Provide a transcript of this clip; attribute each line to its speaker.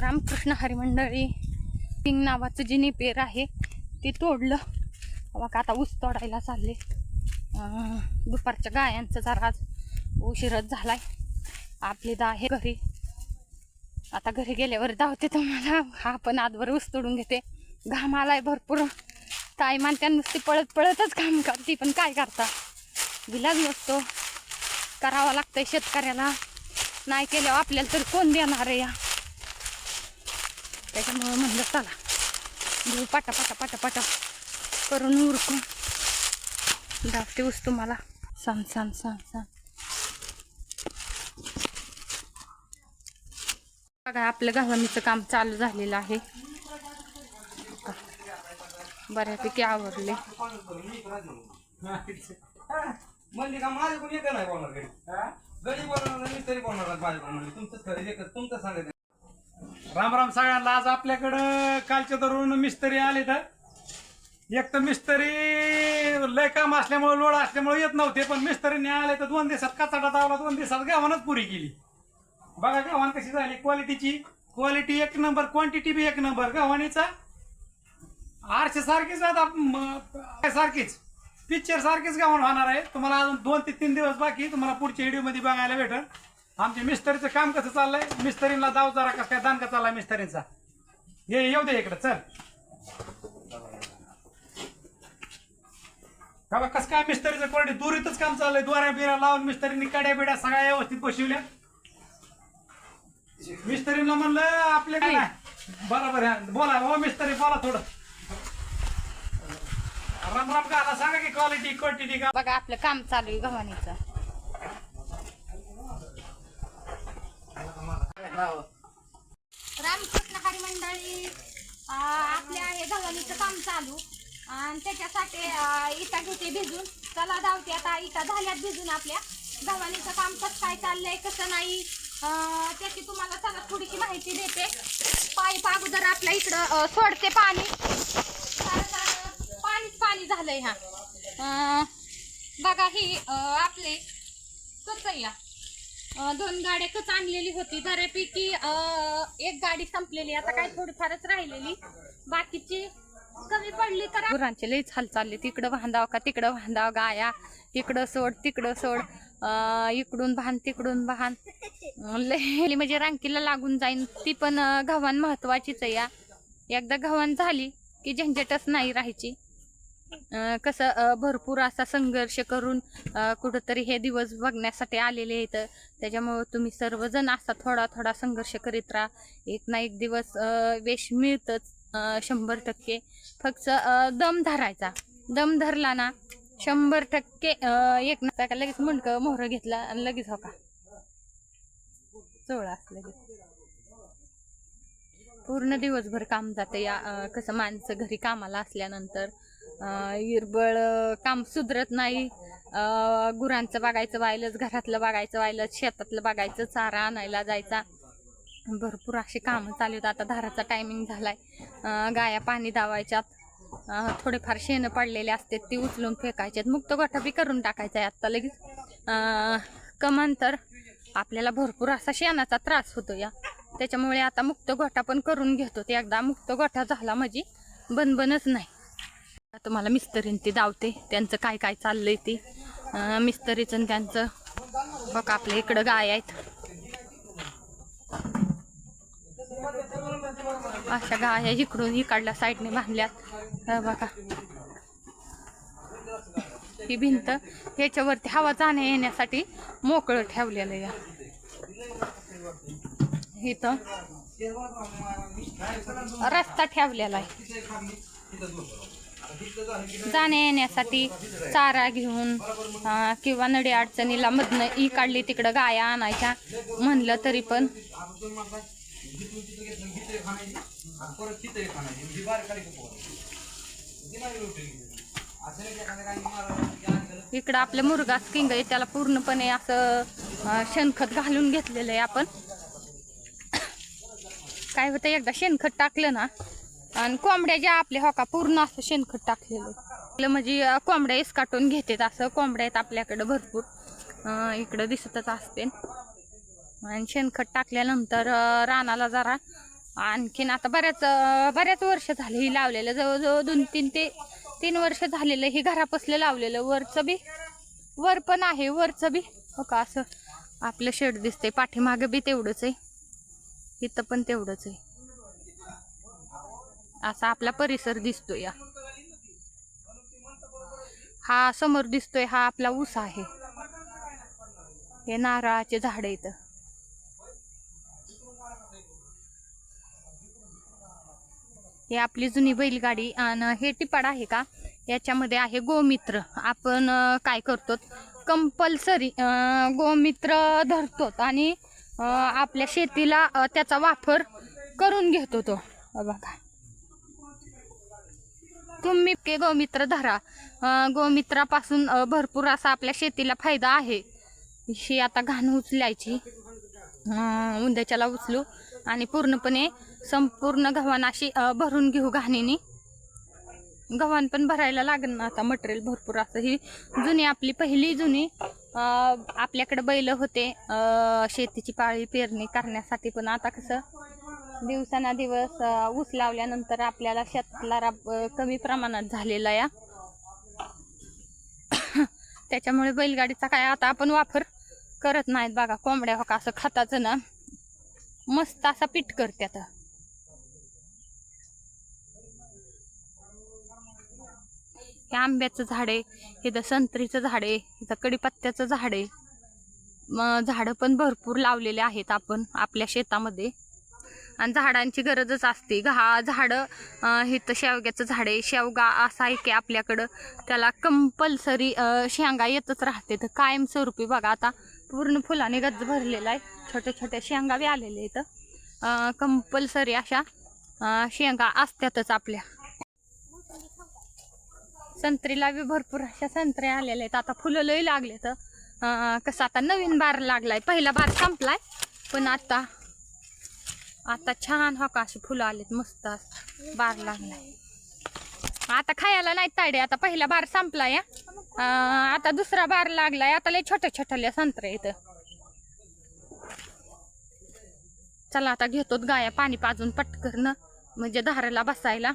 Speaker 1: Ramakrishna हरिमंडळी king नावाचं जे Napier आहे ते तोडलं. का आता ऊस तोडायला चालले. दुपारच्या गायांचं जरा आज उशीरच झालाय. आपली दा आहे घरी. आता घरी गेल्यावर धावते तुम्हाला. हा पण आजवर ऊस तोडून घेते. घाम आलाय भरपूर. ताई मानत्या नुसती पळत पळतच काम करते पण काय करता? विलाज नसतो. करावा लागतंय शेतकऱ्याला. नाही केल्यावर आपल्याला तर कोण देणार आहे या? त्याच्यामुळं म्हणलं चला घेऊ पाटा पाटा पाटा पाटा. करून उरकून दाखते उस तुम्हाला. सांग सांग सांग सांग. बघा आपलं गव्हाणीचं काम चालू झालेलं आहे. बऱ्यापैकी आवडले
Speaker 2: म्हणजे का नाही बोलणार बोलणार नाही तरी बोलणार माझ्या खरं तुमचं सांगायचं
Speaker 3: राम राम सगळ्यांना. आज आपल्याकडं कालच्या धरून मिस्त्री आले तर एक तर मिस्त्री लय काम असल्यामुळे लोड असल्यामुळे येत नव्हते पण मिस्त्रीने आले तर दोन दिवसात कचाटा दावला दोन दिवसात गव्हाणच पुरी केली. बघा गव्हाण कशी झाली क्वालिटीची क्वालिटी एक नंबर क्वांटिटी बी एक नंबर. गव्हाणीचा आरशे सारखीच आता सारखीच. पिक्चर सारखीच गव्हाण होणार आहे. तुम्हाला अजून दोन ते तीन दिवस बाकी तुम्हाला पुढच्या व्हिडिओमध्ये बघायला भेटेल. आमच्या मिस्त्रीचं काम कसं चाललंय? मिस्त्रीला दाव जरा कसं काय दानका चाललाय मिस्त्रींचा? ये येऊ दे इकडे चल. बघा कस काय मिस्त्रीचं क्वालिटी दुरीतच काम चाललंय? दोऱ्या बिऱ्या लावून मिस्त्रींनी कड्या बिड्या सगळ्या व्यवस्थित बसवल्या. मिस्त्रीला म्हणलं आपले काय बरोबर आहे. बोला हो मिस्त्री बोला थोडं. राम राम गाला सांगा की क्वालिटी क्वांटिटी का
Speaker 1: बघा आपलं काम चालू आहे गव्हाणीचं. रामकृष्ण हरी मंडळी आपल्या हे गव्हाणीचं काम चालू. आणि त्याच्यासाठी आ, इटा घेते भिजून. चला धावते आता इटा झाल्यात भिजून आपल्या. गव्हाणीचं काम कसं काय चाललंय कसं नाही त्याची तुम्हाला चला थोडीशी माहिती देते. पाईप अगोदर आपल्या इकडं सोडते पाणी. कारण, पाणीच पाणी झालंय हा. बघा ही आपले आपले या दोन गाड्याच आणलेली होती. बऱ्यापैकी एक गाडी संपलेली. आता काय थोडीफारच राहिलेली. बाकीची कमी पडली तर गुरांचे लईच हाल चालले तिकडं बांधाव का तिकडं बांधाव गाया. इकडं सोड तिकडं सोड. इकडून भान तिकडून भान लई म्हणजे रांकीला लागून जाईन. ती पण गव्हाण महत्वाचीच आहे या. एकदा गव्हाण झाली की झंझटच नाही राहायची. कसं भरपूर असा संघर्ष करून कुठंतरी हे दिवस बघण्यासाठी आलेले आहेत. त्याच्यामुळं तुम्ही सर्वजण असा थोडा थोडा संघर्ष करीत राहा. एक ना एक दिवस वेश मिळतच मिळतंच अं, शंभर टक्के. फक्त दम धरायचा. दम धरला ना शंभर टक्के अं, एक ना का लगेच मुंडकं मोहरं घेतला आणि लगेच हो का? चोळा लगेच पूर्ण दिवसभर काम जातं या कसं माणसं घरी कामाला असल्यानंतर. अं, इरबळ काम सुधरत नाही. गुरांचं बघायचं व्हायलंच घरातलं बघायचं व्हायलंच शेतातलं बघायचं चारा आणायला जायचा. भरपूर असे कामं चालू आहेत. आता धाराचा टायमिंग झालाय. आहे गाया पाणी दावायच्यात. थोडेफार शेणं पडलेले असतात ती उचलून फेकायच्यात मुक्त गोठा बी करून टाकायचा आहे आत्ता लगेच. कमांतर कमान तर आपल्याला भरपूर असा शेणाचा त्रास होतो या. त्याच्यामुळे आता मुक्त गोठा पण करून घेतो. ते एकदा मुक्त गोठा झाला म्हणजे बनबनच नाही. तुम्हाला मिस्त्रीन ते दावते. त्यांचं काय काय चाललंय ते. अं, मिस्त्रीचं आणि त्यांचं. बघा आपल्या इकडं गाय आहेत. अशा गाया इकडून इकडल्या साईडने बांधल्यात. बघा. ही भिंत ह्याच्यावरती हवा जाण्या येण्यासाठी मोकळं ठेवलेलं या इथं रस्ता ठेवलेला आहे. जाण्या येण्यासाठी चारा घेऊन किंवा नडी अडचणीला मधनं ई काढली तिकडं गाया आणायच्या. म्हणलं तरी पण. इकडं आपलं मुरगास किंग आहे त्याला पूर्णपणे असं शेणखत घालून घेतलेलं आहे आपण. काय होतं एकदा शेणखत टाकलं ना आणि कोंबड्या ज्या आपल्या हो का पूर्ण असं शेणखत टाकलेलं आपलं म्हणजे कोंबड्या इसकाटून घेतात असं. कोंबड्या आहेत आपल्याकडं भरपूर. इकडं दिसतच असते आणि शेणखत टाकल्यानंतर रानाला जरा आणखीन आता बऱ्याच बऱ्याच वर्ष झाले ही लावलेलं. जवळजवळ दोन तीन ते तीन वर्ष झालेलं हे घरापसलं लावलेलं. वरचं बी वर पण आहे. वरचं बी हो का असं आपलं शेड दिसतंय. पाठीमागं बी तेवढंच आहे. इथं पण तेवढंच आहे. असा आपला परिसर दिसतोय. हा समोर दिसतोय हा आपला ऊस आहे. हे नारळाचे झाड इथं हे आपली जुनी बैलगाडी आणि हे टिपाड आहे का? याच्यामध्ये आहे गोमित्र. आपण काय करतो? कंपल्सरी गोमित्र धरतो आणि आपल्या शेतीला त्याचा वापर करून घेतो तो. बघा. तुम्ही गोमित्र धरा. गोमित्रापासून भरपूर असा आपल्या शेतीला फायदा आहे. ही आता घाण उचलायची. उंद्याच्याला उचलू आणि पूर्णपणे संपूर्ण गव्हाण अशी भरून घेऊ घाणीने. गव्हाण पण भरायला लागेल ना आता मटेरियल भरपूर असं. ही जुनी आपली पहिली जुनी आपल्याकडे बैल होते. शेतीची पाळी पेरणी करण्यासाठी पण आता कसं दिवसाना दिवस ऊस लावल्यानंतर आपल्याला शेतला राब कमी प्रमाणात झालेला या. त्याच्यामुळे बैलगाडीचा काय आता आपण वापर करत नाहीत बघा कोंबड्या हो का असं खताचं ना. मस्त असा पीठ करते आता. हे आंब्याचं झाड आहे इथं संत्रीचं झाड आहे इथं कडीपत्त्याचं झाड आहे. मग झाडं पण भरपूर लावलेले आहेत आपण आपल्या शेतामध्ये. आणि झाडांची गरजच असते. घा झाडं हे तर शेवग्याचं झाड आहे शेवगा असा आहे की आपल्याकडं. त्याला कंपल्सरी शेंगा येतच राहते तर कायमस्वरूपी बघा आता पूर्ण फुलाने गच्च भरलेला आहे. छोट्या छोट्या शेंगा बी आलेल्या इथं कंपल्सरी अशा शेंगा असतातच आपल्या. संत्रीला बी भरपूर अशा संत्रे आलेल्या आहेत. आता फुलं लई लागले तर कसं आता नवीन बार लागलाय. पहिला बार संपलाय. पण आता आता छान हो हकाशी फुलं आलेत मस्त बार लागलाय. आता खायला नाही ताडे आता पहिला बार संपलाय अं, आता दुसरा बार लागलाय आता लय छोट्या छोट्या संत्र इथं चला आता घेतो गाया पाणी पाजून पटकन म्हणजे धाराला बसायला.